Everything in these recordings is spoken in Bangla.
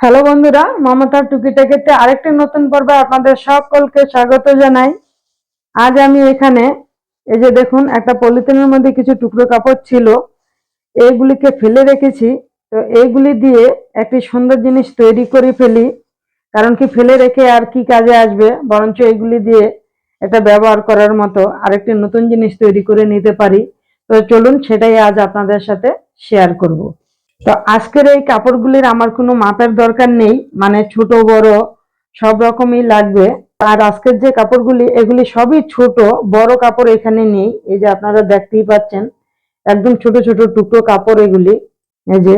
হ্যালো বন্ধুরা মমতার টুকিটাকিতে আরেকটি নতুন পর্বে আপনাদের সকলকে স্বাগত জানাই। আজ আমি এখানে, এই যে দেখুন, একটা পলিথিনের মধ্যে কিছু টুকরো কাপড় ছিল। এইগুলিকে ফেলে রেখেছি। তো এইগুলি দিয়ে একটি সুন্দর জিনিস তৈরি করে ফেলি। কারণ কি ফেলে রেখে আর কি কাজে আসবে? বরঞ্চ এইগুলি দিয়ে এটা ব্যবহার করার মতো আরেকটি নতুন জিনিস তৈরি করে নিতে পারি। তো চলুন, সেটাই আজ আপনাদের সাথে শেয়ার করব। তো আজকের এই কাপড়গুলির আমার কোনো মাপের দরকার নেই মানে ছোট, বড়, সব রকমই লাগবে। আর আজকের যে কাপড়গুলি, এগুলি সবই ছোট, বড় কাপড় এখানে নেই। এই যে আপনারা দেখতেই পাচ্ছেন, একদম ছোট ছোট, টুকরো কাপড় এগুলি। এই যে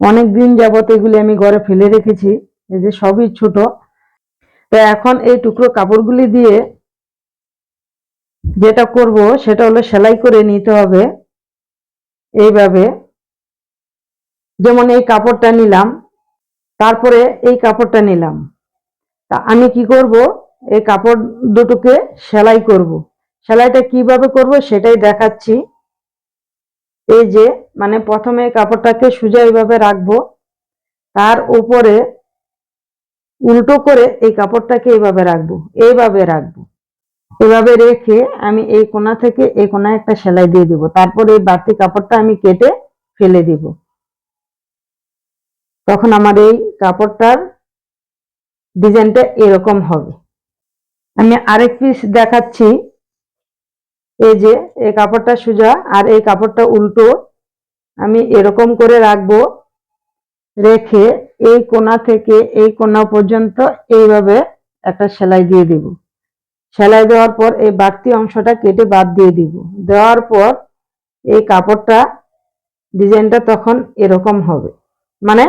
অনেক দিন যাবত এগুলি আমি ঘরে ফেলে রেখেছি, এই যে সবই ছোট। তো এখন এই টুকরো কাপড়গুলি দিয়ে যেটা করব, সেটা হলো সেলাই করে নিতে হবে। এইভাবে যেমন এই কাপড়টা নিলাম, তারপরে এই কাপড়টা নিলাম। তা আমি কি করব? এই কাপড় দুটোকে সেলাই করব। সেলাইটা কীভাবে করব সেটাই দেখাচ্ছি। এই যে মানে প্রথমে কাপড়টাকে সোজা এইভাবে রাখব। তার উপরে উল্টো করে এই কাপড়টাকে এইভাবে রাখব এইভাবে রাখব। এভাবে রেখে আমি এই কোণা থেকে এই কোণায় একটা সেলাই দিয়ে দিব। তারপর এই বাড়তি কাপড়টা আমি কেটে ফেলে দিব। তখন আমার এই কাপড়টার ডিজাইনটা এরকম হবে। আমি আরেক পিস দেখাচ্ছি। এই যে, এই কাপড়টা সোজা আর এই কাপড়টা উল্টো। আমি এরকম করে রাখব, রেখে এই কোণা থেকে এই কোণা পর্যন্ত এইভাবে একটা সেলাই দিয়ে দিব। সেলাই দেওয়ার পর এই বাড়তি অংশটা কেটে বাদ দিয়ে দিব। দেওয়ার পর এই কাপড়টা ডিজাইনটা তখন এরকম হবে। মানে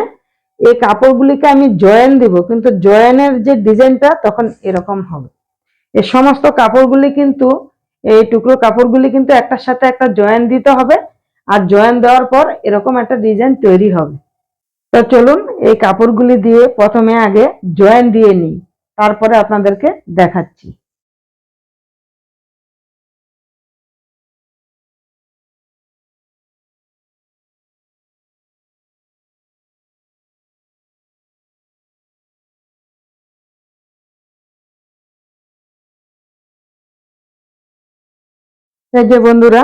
এই কাপড়গুলিকে আমি জয়েন দিব, কিন্তু জয়েনের যে ডিজাইনটা তখন এরকম হবে। এই সমস্ত কাপড়গুলি কিন্তু, এই টুকরো কাপড়গুলি কিন্তু একটার সাথে একটা জয়েন দিতে হবে, আর জয়েন দেওয়ার পর এরকম একটা ডিজাইন তৈরি হবে। তো চলুন এই কাপড়গুলি দিয়ে প্রথমে আগে জয়েন দিয়ে নিই, তারপরে আপনাদেরকে দেখাচ্ছি। এই যে বন্ধুরা,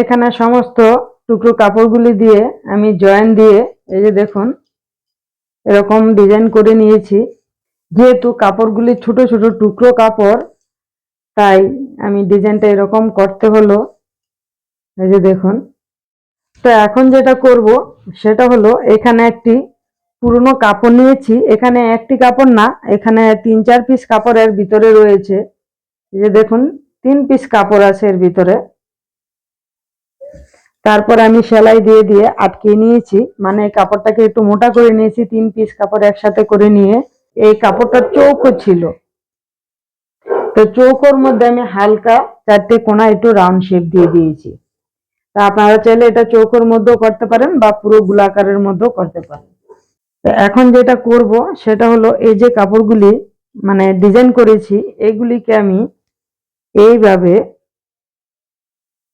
এখানে সমস্ত টুকরো কাপড়গুলি দিয়ে আমি জয়েন দিয়ে, এই যে দেখুন, এরকম ডিজাইন করে নিয়েছি। যেহেতু কাপড়গুলি ছোট ছোট টুকরো কাপড়, তাই আমি ডিজাইনটা এরকম করতে হলো। এই যে দেখুন, তো এখন যেটা করব, সেটা হলো এখানে একটি পুরনো কাপড় নিয়েছি। এখানে একটি কাপড় না, এখানে তিন চার পিস কাপড়ের ভিতরে রয়েছে। এই যে দেখুন তিন পিস কাপড় আছে এর ভিতরে। তারপর আমি সেলাই দিয়ে দিয়ে আটকে নিয়েছি। মানে কাপড়টাকে একটু মোটা করে নিয়েছি, তিন পিস কাপড় একসাথে করে নিয়ে। এই কাপড়টা চৌকো ছিল। তো চৌকোর মধ্যে আমি হালকা চারটে কোনা একটু রাউন্ড শেপ দিয়ে দিয়েছি। তা আপনারা চাইলে এটা চৌকোর মধ্যেও করতে পারেন বা পুরো গোলাকারের মধ্যেও করতে পারেন। এখন যেটা করব, সেটা হলো এই যে কাপড়গুলি মানে ডিজাইন করেছি, এগুলিকে আমি এইভাবে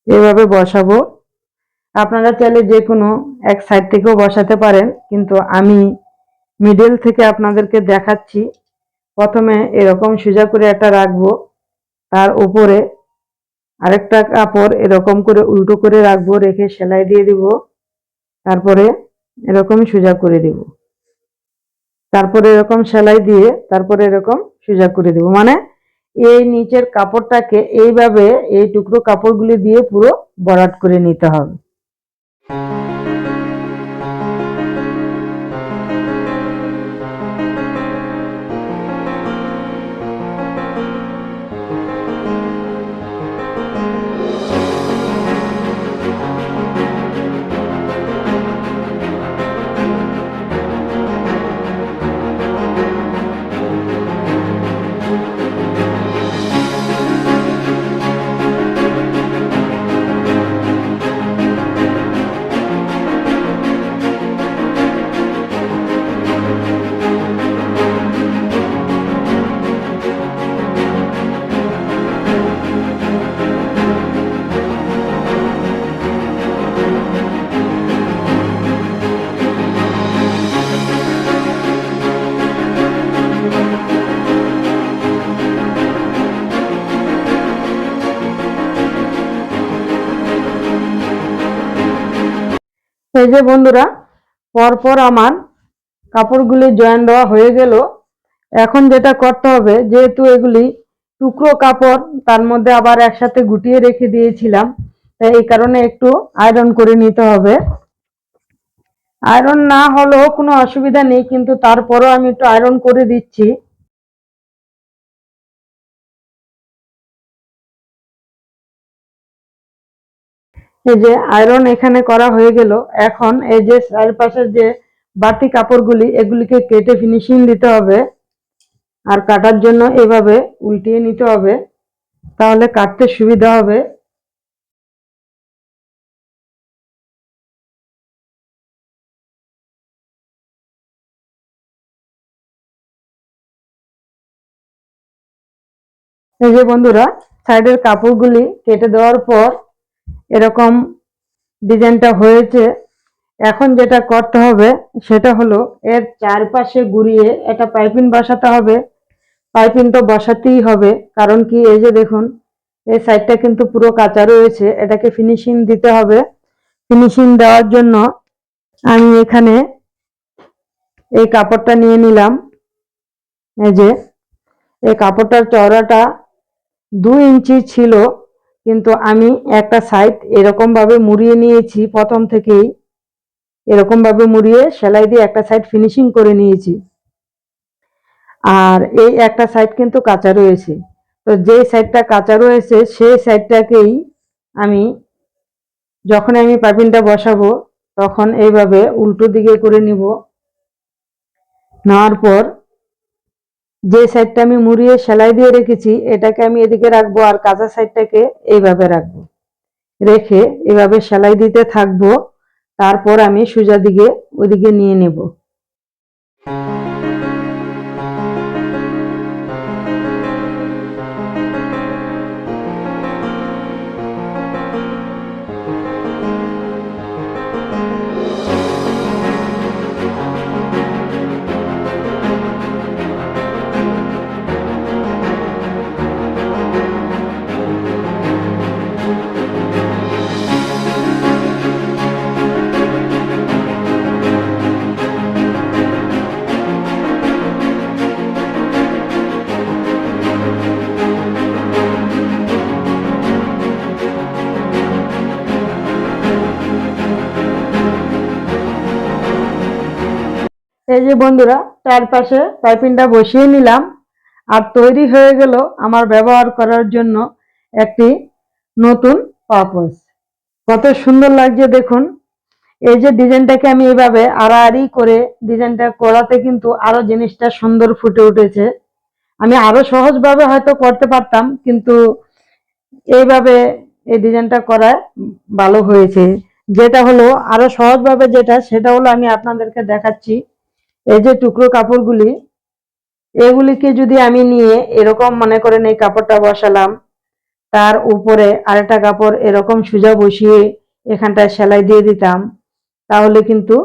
এইভাবে বসাবো। আপনারা চাইলে যে কোনো এক সাইড থেকেও বসাতে পারেন, কিন্তু আমি মিডল থেকে আপনাদেরকে দেখাচ্ছি। প্রথমে এরকম সোজা করে একটা রাখব, তার উপরে আরেকটা কাপড় এরকম করে উল্টো করে রাখব, রেখে সেলাই দিয়ে দিব। তারপরে এরকম সোজা করে দিব। তারপরে এরকম সেলাই দিয়ে তারপরে এরকম সোজা করে দিব। মানে এই নিচের কাপড়টাকে এইভাবে এই টুকরো কাপড়গুলি দিয়ে পুরো বরাট করে নিতে হবে। এই যে বন্ধুরা, পরপর আমার কাপড়গুলি জয়েন দেওয়া হয়ে গেল। এখন যেটা করতে হবে, যেহেতু এগুলি টুকরো কাপড়, তার মধ্যে আবার একসাথে গুটিয়ে রেখে দিয়েছিলাম, তাই এই কারণে একটু আয়রন করে নিতে হবে। আয়রন না হলেও কোনো অসুবিধা নেই, কিন্তু তারপরও আমি একটু আয়রন করে দিচ্ছি। এই যে আয়রন এখানে করা হয়ে গেল, এখন এই যে চারপাশের যে বাড়তি কাপড়গুলি, এগুলিকে কেটে ফিনিশিং দিতে হবে। আর কাটার জন্য এভাবে উল্টিয়ে নিতে হবে, তাহলে কাটতে সুবিধা হবে। এই যে বন্ধুরা সাইডের কাপড়গুলি কেটে দেওয়ার পর এরকম ডিজাইনটা হয়েছে। এখন যেটা করতে হবে, সেটা হলো এর চারপাশে ঘুরিয়ে একটা পাইপিং বসাতে হবে। পাইপিং তো বসাতেই হবে, কারণ কি এই যে দেখুন, এই সাইডটা কিন্তু পুরো কাঁচা রয়েছে, এটাকে ফিনিশিং দিতে হবে। ফিনিশিং দেওয়ার জন্য আমি এখানে এই কাপড়টা নিয়ে নিলাম। এই যে, এই কাপড়টার চওড়াটা দু ইঞ্চি ছিল কিন্তু আমি একটা সাইড এরকম ভাবে মুড়িয়ে নিয়েছি, প্রথম থেকেই। এরকম ভাবে মুড়িয়ে সেলাই দিয়ে একটা সাইড ফিনিশিং করে নিয়েছি। আর এই একটা সাইড কিন্তু কাঁচা রয়েছে। তো যে সাইডটা কাঁচা রয়েছে, সেই সাইডটাকেই আমি যখন আমি পাইপিংটা বসাবো, তখন এইভাবে উল্টো দিকে করে নিব। নেওয়ার পর যে সাইডটা আমি মুড়িয়ে সেলাই দিয়ে রেখেছি, এটাকে আমি এদিকে রাখব আর কাঁচা সাইডটাকে এইভাবে রাখব। রেখে এভাবে সেলাই দিতে থাকব। তারপর আমি সোজা দিকে ওইদিকে নিয়ে নেব। এই যে বন্ধুরা চারপাশে পাইপিংটা বসিয়ে নিলাম আর তৈরি হয়ে গেল আমার ব্যবহার করার জন্য একটি নতুন পাপোস কত সুন্দর লাগছে দেখুন। এই যে ডিজাইনটাকে আমি এইভাবে আড়াআড়ি করে ডিজাইনটা করাতে কিন্তু আরও জিনিসটা সুন্দর ফুটে উঠেছে। আমি আরও সহজভাবে হয়তো করতে পারতাম, কিন্তু এইভাবে এই ডিজাইনটা করা ভালো হয়েছে। যেটা হলো আরও সহজভাবে যেটা, সেটা হলো আমি আপনাদেরকে দেখাচ্ছি। এই যে টুকরো কাপড়গুলি, এগুলিকে যদি আমি নিয়ে এরকম মনে করেন এই কাপড়টা বসালাম, তার উপরে আরেকটা কাপড় এরকম সোজা বসিয়ে এখানটায় সেলাই দিয়ে দিতাম, তাহলে কিন্তু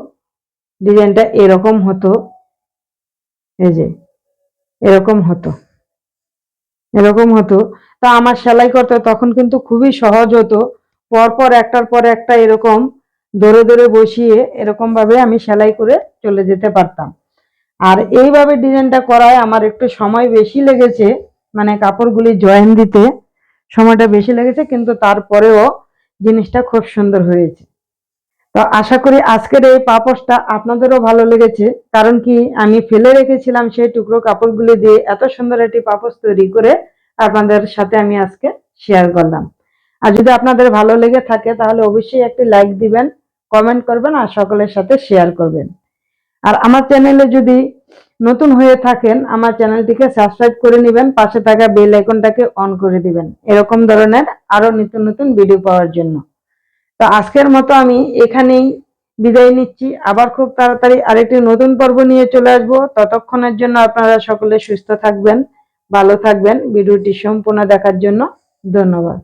ডিজাইনটা এরকম হতো। এই যে, এরকম হতো। এরকম হতো। তা আমার সেলাই করতে তখন কিন্তু খুবই সহজ হতো। পরপর একটার পর একটা এরকম ধরে ধরে বসিয়ে এরকম ভাবে আমি সেলাই করে চলে যেতে পারতাম। আর এইভাবে ডিজাইনটা করায় আমার একটু সময় বেশি লেগেছে মানে কাপড়গুলি জয়েন দিতে সময়টা বেশি লেগেছে, কিন্তু তারপরেও জিনিসটা খুব সুন্দর হয়েছে। তো আশা করি আজকের এই পাপোশটা আপনাদেরও ভালো লেগেছে, কারণ কি আমি ফেলে রেখেছিলাম সেই টুকরো কাপড়গুলি দিয়ে এত সুন্দর একটি পাপোশ তৈরি করে আপনাদের সাথে আমি আজকে শেয়ার করলাম। আর যদি আপনাদের ভালো লেগে থাকে তাহলে অবশ্যই একটি লাইক দিবেন কমেন্ট করবেন আর সকলের সাথে শেয়ার করবেন। আর আমার চ্যানেলে যদি নতুন হয়ে থাকেন, আমার চ্যানেলটিকে সাবস্ক্রাইব করে নেবেন, পাশে থাকা বেল আইকনটাকে অন করে দিবেন। এরকম ধরনের আরও নিত্য নতুন ভিডিও পাওয়ার জন্য। তো আজকের মতো আমি এখানেই বিদায় নিচ্ছি। আবার খুব তাড়াতাড়ি আরেকটি নতুন পর্ব নিয়ে চলে আসব। ততক্ষণের জন্য আপনারা সকলে সুস্থ থাকবেন, ভালো থাকবেন। ভিডিওটি সম্পূর্ণ দেখার জন্য ধন্যবাদ।